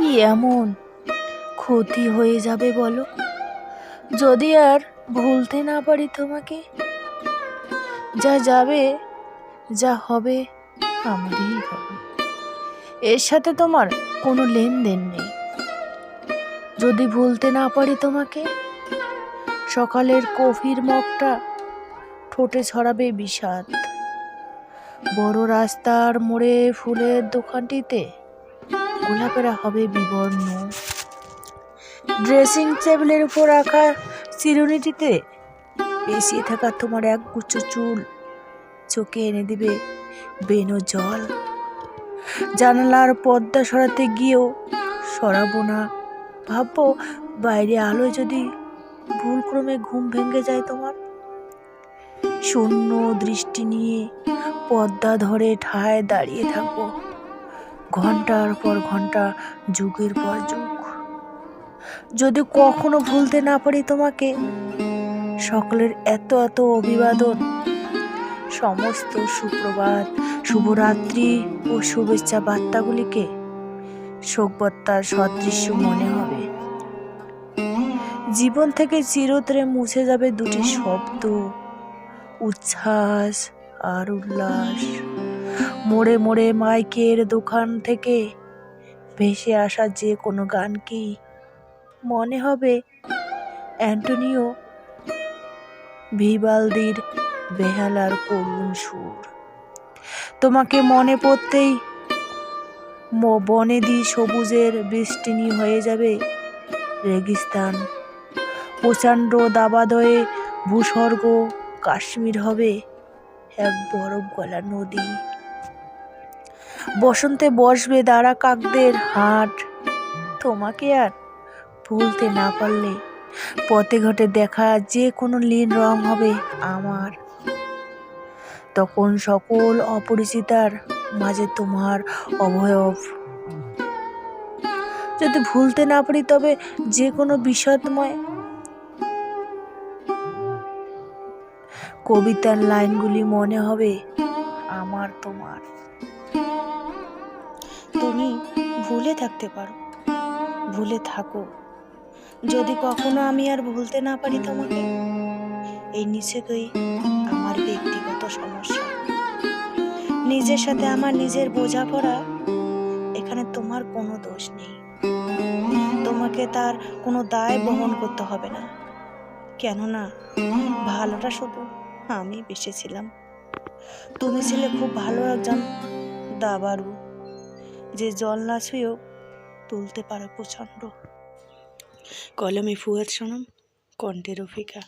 কি এমন? ক্ষতি হয়ে যাবে বলো। যদি আর ভুলতে না পারি তোমাকে, যা যাবে, যা হবে আমারই হবে। এর সাথে তোমার কোনো লেনদেন নেই। যদি ভুলতে না পারি তোমাকে, সকালের কফির মগটা ঠোঁটে ছড়াবে বিষাদ। বড় রাস্তার মোড়ে ফুলের দোকানটিতে গোলাপেরা হবে বিবর্ণ। ড্রেসিং টেবিলের উপর রাখা চিরুনিটিতে পেঁচিয়ে থাকা তোমার এক গুচ্ছ চুল। চোখে এনে দিবে বেনো জল। জানালার পর্দা সরাতে গিয়েও সরাবো না। ভাববো বাইরে আলো যদি ভুলক্রমে ঘুম ভেঙে যায় তোমার। শূন্য দৃষ্টি নিয়ে পর্দা ধরে ঠায় দাঁড়িয়ে থাকব। ঘণ্টার পর ঘণ্টা, যুগের পর যুগ। যদি কখনো ভুলতে না পারি তোমাকে, সকলের এত এত অভিবাদন, সমস্ত সুপ্রভাত, শুভরাত্রি ও শুভেচ্ছা বার্তাগুলিকে শোকবার্তার সদৃশ্য মনে হবে। জীবন থেকে চিরতরে মুছে যাবে দুটি শব্দ, উচ্ছ্বাস আর উল্লাস। মোড়ে মোড়ে মাইকের দোকান থেকে ভেসে আসা যে কোনো গান কি মনে হবে? অ্যান্টোনিও ভিবালদির বেহালার করুণ সুর। তোমাকে মনে পড়তেই বনেদি সবুজের বৃষ্টিনি হয়ে যাবে রেগিস্তান। প্রচণ্ড দাবাদয়ে ভূস্বর্গ কাশ্মীর হবে এক বরফ গলা নদী। বসন্তে বসবে দাঁড়া কাকদের হাট। তোমাকে আর ভুলতে না পারলে পথে ঘটে দেখা যে কোনো লীন রং হবে আমার। তখন সকল অপরিচিতার মাঝে তোমার অবয়ব। যদি ভুলতে না পারি তবে যে কোনো বিষাদময় কবিতার লাইনগুলি মনে হবে আমার তোমার। তুমি ভুলে থাকতে পারো। ভুলে থাকো। যদি কখনো আমি আর ভুলতে না পারি তোমাকে, এই নিচেকেই আমার ব্যক্তিগত সমস্যা। নিজের সাথে আমার নিজের বোঝাপড়া, এখানে তোমার কোনো দোষ নেই। তোমাকে তার কোনো দায় বহন করতে হবে না। কেননা, ভালোটা শুধু আমি বেসেছিলাম তুমি ছিলে খুব ভালো একজন দাবারু যে জল না ছুঁয়েও তুলতে পারে প্রচণ্ড। কলমে ফুয়াদ সোনম কণ্ঠের রফিকা